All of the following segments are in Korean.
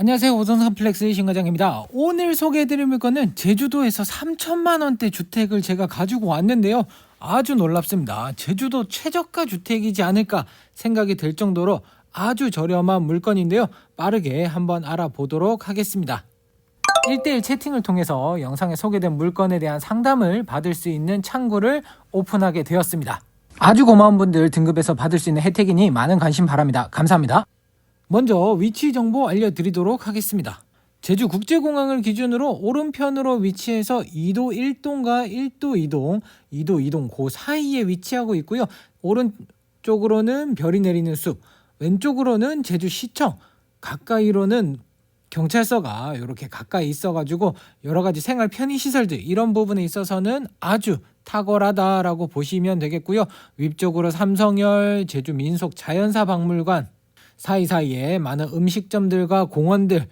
안녕하세요 오성산 플렉스의 신과장입니다. 오늘 소개해드릴 물건은 제주도에서 3천만 원대 주택을 제가 가지고 왔는데요. 아주 놀랍습니다. 제주도 최저가 주택이지 않을까 생각이 들 정도로 아주 저렴한 물건인데요. 빠르게 한번 알아보도록 하겠습니다. 1대1 채팅을 통해서 영상에 소개된 물건에 대한 상담을 받을 수 있는 창구를 오픈하게 되었습니다. 아주 고마운 분들 등급에서 받을 수 있는 혜택이니 많은 관심 바랍니다. 감사합니다. 먼저 위치 정보 알려드리도록 하겠습니다. 제주 국제공항을 기준으로 오른편으로 위치해서 2도 1동과 1도 2동, 2도 2동 그 사이에 위치하고 있고요. 오른쪽으로는 별이 내리는 숲, 왼쪽으로는 제주시청, 가까이로는 경찰서가 이렇게 가까이 있어가지고 여러 가지 생활 편의 시설들 이런 부분에 있어서는 아주 탁월하다라고 보시면 되겠고요. 위쪽으로 삼성열 제주 민속 자연사 박물관 사이사이에 많은 음식점들과 공원들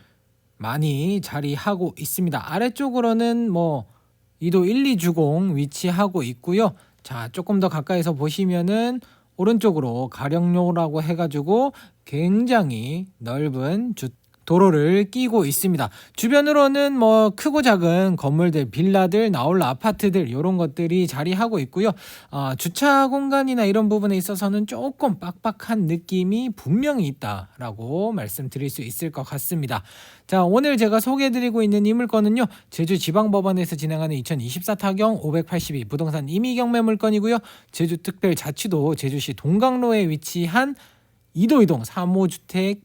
많이 자리하고 있습니다. 아래쪽으로는 뭐 2도 1, 2 주공 위치하고 있고요. 자, 조금 더 가까이서 보시면은 오른쪽으로 가령로라고 해가지고 굉장히 넓은 주, 도로를 끼고 있습니다. 주변으로는 뭐 크고 작은 건물들, 빌라들, 나홀라 아파트들 이런 것들이 자리하고 있고요. 아, 주차 공간이나 이런 부분에 있어서는 조금 빡빡한 느낌이 분명히 있다라고 말씀드릴 수 있을 것 같습니다. 자, 오늘 제가 소개해드리고 있는 이 물건은요, 제주지방법원에서 진행하는 2024 타경 582 부동산 임의 경매 물건이고요, 제주특별자치도 제주시 동강로에 위치한 이도 이동 3호주택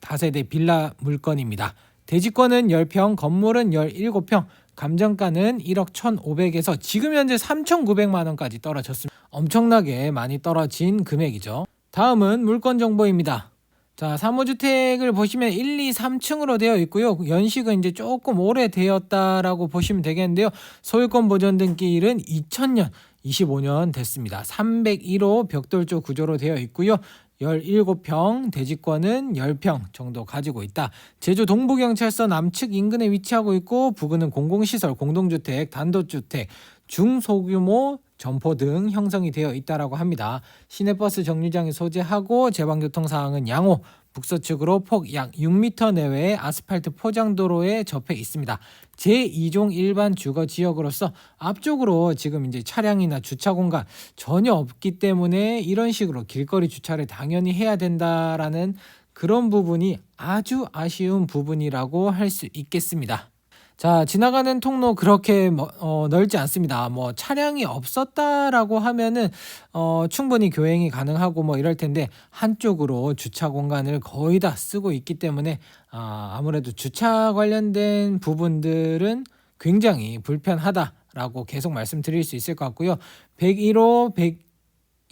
다세대 빌라 물건입니다. 대지권은 10평, 건물은 17평, 감정가는 1억 1,500에서 지금 현재 3,900만 원까지 떨어졌습니다. 엄청나게 많이 떨어진 금액이죠. 다음은 물건 정보입니다. 자, 3호주택을 보시면 1, 2, 3층으로 되어 있고요. 연식은 이제 조금 오래되었다라고 보시면 되겠는데요. 소유권 보존 등기일은 2000년, 25년 됐습니다. 301호 벽돌조 구조로 되어 있고요. 17평, 대지권은 10평 정도 가지고 있다. 제주 동부경찰서 남측 인근에 위치하고 있고 부근은 공공시설, 공동주택, 단독주택, 중소규모 점포 등 형성이 되어 있다라고 합니다. 시내버스 정류장에 소재하고 제방교통 사항은 양호, 북서측으로 폭 약 6m 내외의 아스팔트 포장도로에 접해 있습니다. 제2종 일반 주거 지역으로서 앞쪽으로 지금 이제 차량이나 주차 공간 전혀 없기 때문에 이런 식으로 길거리 주차를 당연히 해야 된다라는 그런 부분이 아주 아쉬운 부분이라고 할 수 있겠습니다. 자, 지나가는 통로 그렇게 뭐, 어, 넓지 않습니다. 뭐 차량이 없었다라고 하면은 어, 충분히 교행이 가능하고 뭐 이럴 텐데 한쪽으로 주차 공간을 거의 다 쓰고 있기 때문에 아, 아무래도 주차 관련된 부분들은 굉장히 불편하다 라고 계속 말씀드릴 수 있을 것 같고요. 101호,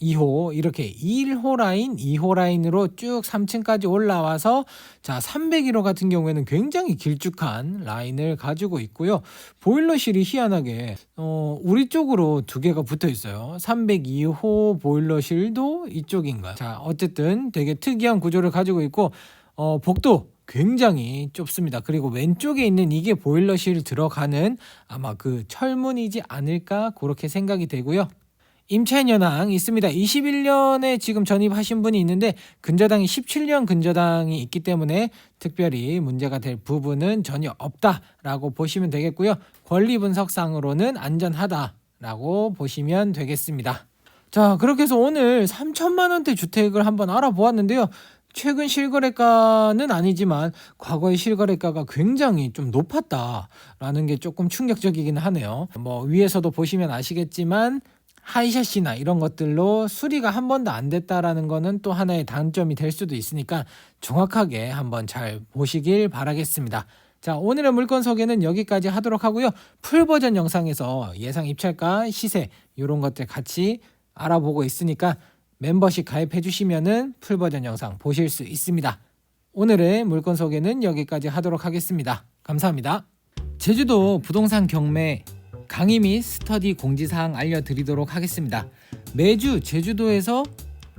102호 이렇게 1호 라인, 2호 라인으로 쭉 3층까지 올라와서 자 301호 같은 경우에는 굉장히 길쭉한 라인을 가지고 있고요. 보일러실이 희한하게 어, 우리 쪽으로 두 개가 붙어 있어요. 302호 보일러실도 이쪽인가요? 자 어쨌든 되게 특이한 구조를 가지고 있고 어, 복도 굉장히 좁습니다. 그리고 왼쪽에 있는 이게 보일러실 들어가는 아마 그 철문이지 않을까 그렇게 생각이 되고요. 임차인연항 있습니다. 21년에 지금 전입하신 분이 있는데 근저당이 17년 근저당이 있기 때문에 특별히 문제가 될 부분은 전혀 없다라고 보시면 되겠고요. 권리 분석상으로는 안전하다라고 보시면 되겠습니다. 자, 그렇게 해서 오늘 3천만 원대 주택을 한번 알아보았는데요. 최근 실거래가는 아니지만 과거의 실거래가가 굉장히 좀 높았다라는 게 조금 충격적이긴 하네요. 뭐 위에서도 보시면 아시겠지만 하이샷이나 이런 것들로 수리가 한 번도 안 됐다라는 거는 또 하나의 단점이 될 수도 있으니까 정확하게 한번 잘 보시길 바라겠습니다. 자, 오늘의 물건 소개는 여기까지 하도록 하고요. 풀 버전 영상에서 예상 입찰가, 시세 이런 것들 같이 알아보고 있으니까 멤버십 가입해 주시면은 풀 버전 영상 보실 수 있습니다. 오늘의 물건 소개는 여기까지 하도록 하겠습니다. 감사합니다. 제주도 부동산 경매 강의 및 스터디 공지사항 알려드리도록 하겠습니다. 매주 제주도에서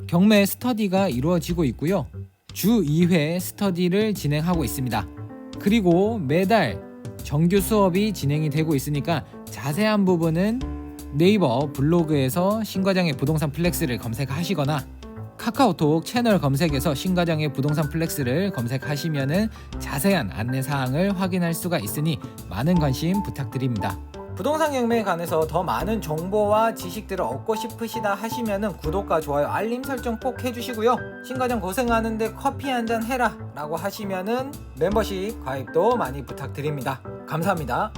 경매 스터디가 이루어지고 있고요. 주 2회 스터디를 진행하고 있습니다. 그리고 매달 정규 수업이 진행이 되고 있으니까 자세한 부분은 네이버 블로그에서 신과장의 부동산 플렉스를 검색하시거나 카카오톡 채널 검색에서 신과장의 부동산 플렉스를 검색하시면은 자세한 안내 사항을 확인할 수가 있으니 많은 관심 부탁드립니다. 부동산 경매에 관해서 더 많은 정보와 지식들을 얻고 싶으시다 하시면은 구독과 좋아요, 알림 설정 꼭 해주시고요. 신과장 고생하는데 커피 한 잔 해라 라고 하시면은 멤버십 가입도 많이 부탁드립니다. 감사합니다.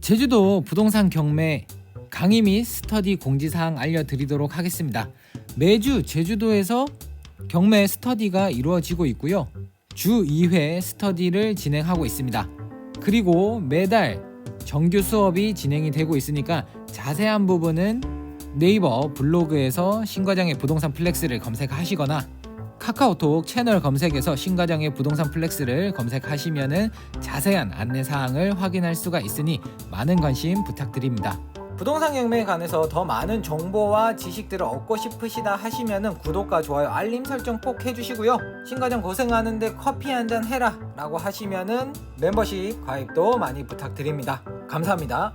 제주도 부동산 경매 강의 및 스터디 공지사항 알려드리도록 하겠습니다. 매주 제주도에서 경매 스터디가 이루어지고 있고요. 주 2회 스터디를 진행하고 있습니다. 그리고 매달 정규 수업이 진행이 되고 있으니까 자세한 부분은 네이버 블로그에서 신과장의 부동산 플렉스를 검색하시거나 카카오톡 채널 검색에서 신과장의 부동산 플렉스를 검색하시면은 자세한 안내 사항을 확인할 수가 있으니 많은 관심 부탁드립니다. 부동산 경매에 관해서 더 많은 정보와 지식들을 얻고 싶으시다 하시면은 구독과 좋아요, 알림 설정 꼭 해주시고요. 신과장 고생하는데 커피 한 잔 해라 라고 하시면은 멤버십 가입도 많이 부탁드립니다. 감사합니다.